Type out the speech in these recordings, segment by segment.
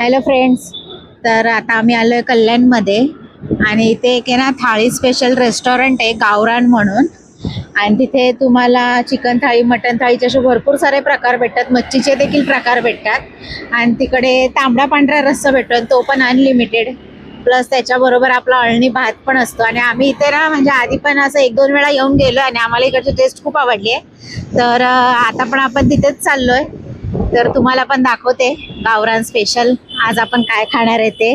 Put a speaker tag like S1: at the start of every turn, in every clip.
S1: Hello friends तर आता आम्ही आलो आहे कल्याणमध्ये. आणि इथे एक आहे ना थाळी स्पेशल रेस्टॉरंट आहे गावरान म्हणून. आणि तिथे तुम्हाला चिकन थाळी मटन थाळीचे असे भरपूर सारे प्रकार भेटतात. मच्छीचे देखील प्रकार भेटतात. आणि तिकडे तांबडा पांढरा रस्सा भेटतो तो पण अनलिमिटेड प्लस त्याच्याबरोबर आपला अळणी भात पण असतो. आणि आम्ही इथे ना म्हणजे आधी पण असं एक दोन वेळा येऊन गेलो आणि आम्हाला इकडची टेस्ट खूप आवडली आहे. तर आता पण आपण तिथेच चाललो आहे तर तुम्हाला पण दाखवते. गावरान स्पेशल आज आपण काय खाणार आहे ते.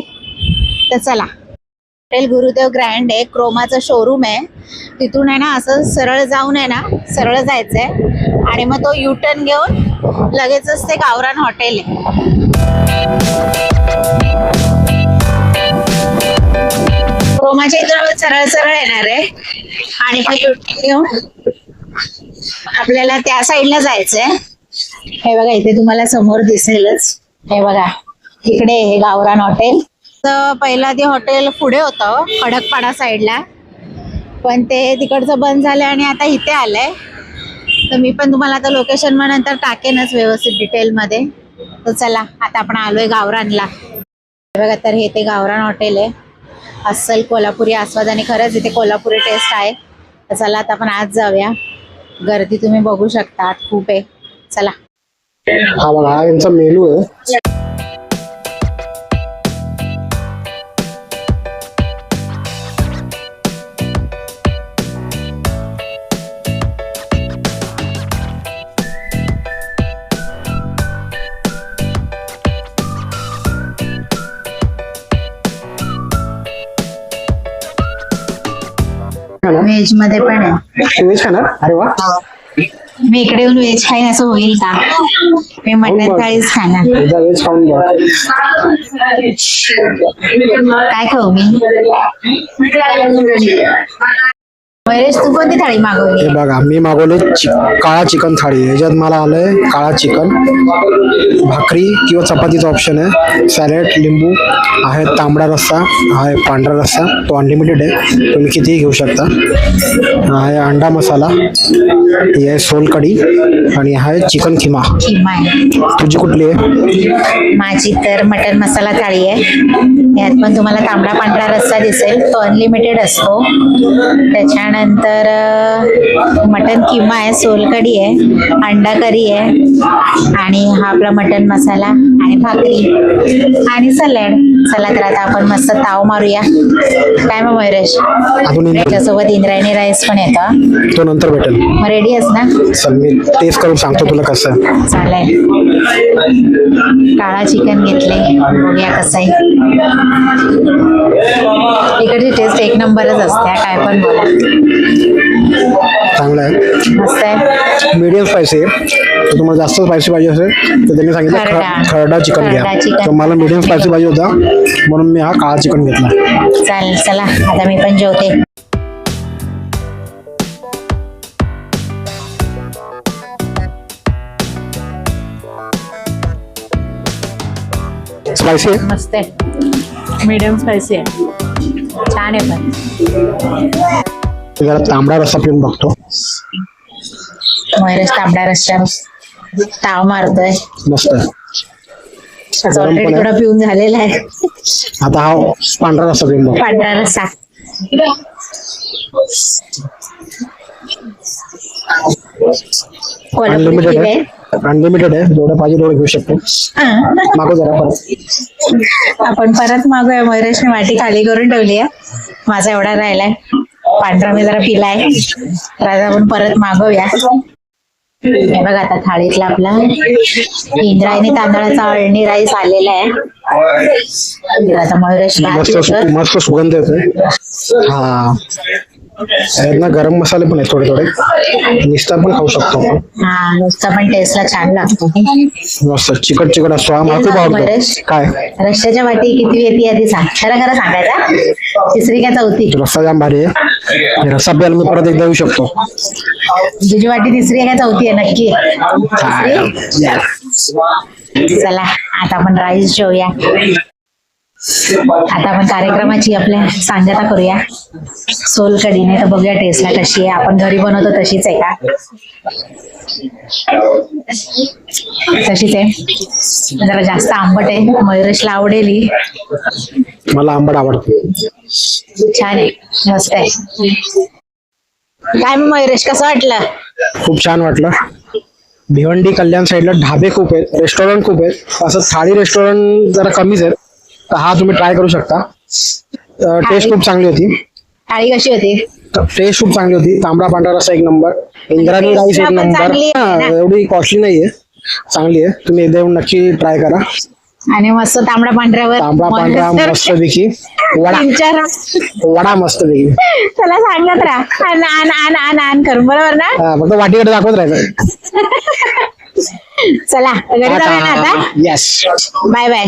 S1: तर चला. हॉटेल गुरुदेव ग्रँड आहे. क्रोमाचं शोरूम आहे. तिथून आहे ना असं सरळ जाऊन आहे ना सरळ जायचंय. आणि मग तो युटर्न घेऊन लगेचच ते गावरान हॉटेल आहे. क्रोमाच्या इथून सरळ सरळ येणार आहे. आणि मग युटर्न घेऊन आपल्याला त्या साईडला जायचंय. हे बघा इथे तुम्हाला समोर दिसेलच. हे बघा इकडे हे गावरान हॉटेल. तर पहिला ते हॉटेल पुढे होतं खडकपाडा साईडला. पण ते तिकडचं बंद झालं आणि आता इथे आलंय. तर मी पण तुम्हाला आता लोकेशन मग नंतर टाकेनच व्यवस्थित डिटेलमध्ये तर चला आता आपण आलोय गावरानला. हे बघा तर हे ते गावरान हॉटेल आहे. अस्सल कोल्हापुरी आस्वाद आणि खरंच इथे कोल्हापुरी टेस्ट आहे. तर चला आता आपण आज जाऊया. गर्दी तुम्ही बघू शकता खूप आहे. चला.
S2: हा बघा हा यांचा मेनू आहे.
S1: व्हेजमध्ये पण आहे.
S2: व्हेज खाणार? अरे वा.
S1: मी इकडे येऊन व्हेज खाईन असं होईल का मी मटन थाळीच खाणार
S2: एकदा व्हेज खाऊन घ्या
S1: काय खाऊ मी तू कोणती थाळी मागवली?
S2: हे बघा मी मागवले चि- काळा चिकन थाळी. याच्यात मला आलंय काळा चिकन भाकरी किंवा चपातीचा ऑप्शन आहे. सॅलेड लिंबू आहे तांबडा रस्सा आहे पांढरा रस्सा. तो अनलिमिटेड आहे. तुम्ही कितीही घेऊ शकता. आहे अंडा मसाला ही आहे सोलकढी आणि हा आहे चिकन खिमा.
S1: किमा आहे.
S2: तुझी कुठली आहे?
S1: माझी तर मटन मसाला थाळी आहे. यात पण तुम्हाला तांबडा पांढरा रस्सा दिसेल. तो अनलिमिटेड असतो. त्याच्यानंतर मटन किमा आहे सोलकढी आहे अंडा करी आहे आणि हा आपला मटन मसाला आणि भाकरी. आणि सॅलड. चला तर आता आपण मस्त ताव मारूया. काय मग मयुरेश त्याच्यासोबत इंद्रायणी राईस पण येतं.
S2: तो नंतर भेटेल.
S1: मग रेडी आहेस ना?
S2: चल मी टेस्ट करून सांगतो तुला कसं
S1: चालेल. काळा चिकन घेतले. बघूया कसं आहे. इकडची टेस्ट एक नंबरच असते काय पण बोला.
S2: चांगलं आहे.
S1: मस्त आहे.
S2: मीडियम स्पायसी आहे. तर तुम्हाला जास्त स्पायसी पाहिजे असेल तर त्यांनी सांगितलं
S1: खरडा.
S2: चिकन घ्या. तर मला मीडियम स्पायसी पाहिजे होता म्हणून मी हा काळा चिकन घेतला.
S1: चालेल चला. आता मी पण जेवते.
S2: स्पायसी आहे
S1: मस्त आहे मीडियम स्पायसी आहे. छान आहे पण.
S2: जरा तांबडा रस्सा पिऊन बघतो.
S1: मयुरेश तांबडा रस्सा. ताव मारतोय.
S2: मस्त. आहे गरम
S1: ऑलरेडी
S2: पण
S1: थोडा
S2: आहे
S1: पिऊन झालेला आहे.
S2: आता हा पांढरा रस्सा पिऊन बघ.
S1: पांढरा रस्सा.
S2: अनलिमिटेड आहे. अनलिमिटेड आहे. जेवढं पाहिजे तेवढं घेऊ शकतो. मागो जरा परत.
S1: आपण परत मागूया. मयुरेशने वाटी खाली करून ठेवली आहे माझा एवढा राहिलाय. पांढरा मी जरा पिलाय. आता आपण परत मागवूया हे बघा आता थाळीतला आपला इंद्रायणी तांदळाचा अळणी राईस आलेला आहे. आता मयुरेश.
S2: मस्त सुगंध येतोय. हा. ना गरम मसाले पण आहेत थोडे थोडे निस्ता पण खाऊ शकतो आपण.
S1: हा नुसतं पण टेस्टला छान लागतो.
S2: मस्त चिकट चिकट असतो. हा मला खूप
S1: बरेच.
S2: आवडतो. काय?
S1: रश्श्याच्या वाटी किती येते आधी सांग. खरं खरं सांगायचा तिसरी का चौथी?
S2: रस्सा जाम भारी आहे. रस्सा प्यायला मी परत एकदा येऊ शकतो.
S1: तुझी वाटी तिसरी आहे का चौथी आहे? नक्की. तिसरी? चला आता आपण राईस जेवूया. आता आपण कार्यक्रमाची आपल्या सांगता करूया. सोलकडीने तर बघूया टेस्टला कशी आहे. आपण घरी बनवतो तशीच आहे का? तशीच आहे. जरा जास्त आंबट आहे. मयुरेशला आवडेल.
S2: मला आंबट आवडतो.
S1: छान आहे. मस्त आहे. काय मयुरेश कसं वाटलं?
S2: खूप छान वाटलं. भिवंडी कल्याण साईडला ढाबे खूप आहेत. रेस्टॉरंट खूप आहेत. असं थाळी रेस्टॉरंट जरा कमीच आहेत. तर हा तुम्ही ट्राय करू शकता. टेस्ट खूप चांगली होती.
S1: थाळी कशी होती.
S2: टेस्ट खूप चांगली होती. तांबडा पांढरा रस्सा एक नंबर.
S1: Taste
S2: राईस एक नंबर? एवढी कॉस्टली नाहीये. चांगली आहे. तुम्ही एकदा येऊन नक्की ट्राय करा.
S1: आणि मस्त तांबडा पांढऱ्यावर.
S2: तांबडा पांढरा
S1: मस्त
S2: पैकी. वडा. वडा मस्त पैकी.
S1: चला सांगत राहा. आण आण आण आण आण करून. बरोबर ना?
S2: हा, फक्त वाटीकडे दाखवत राहायचं.
S1: चला घरी जाऊया ना आता?
S2: Yes
S1: bye bye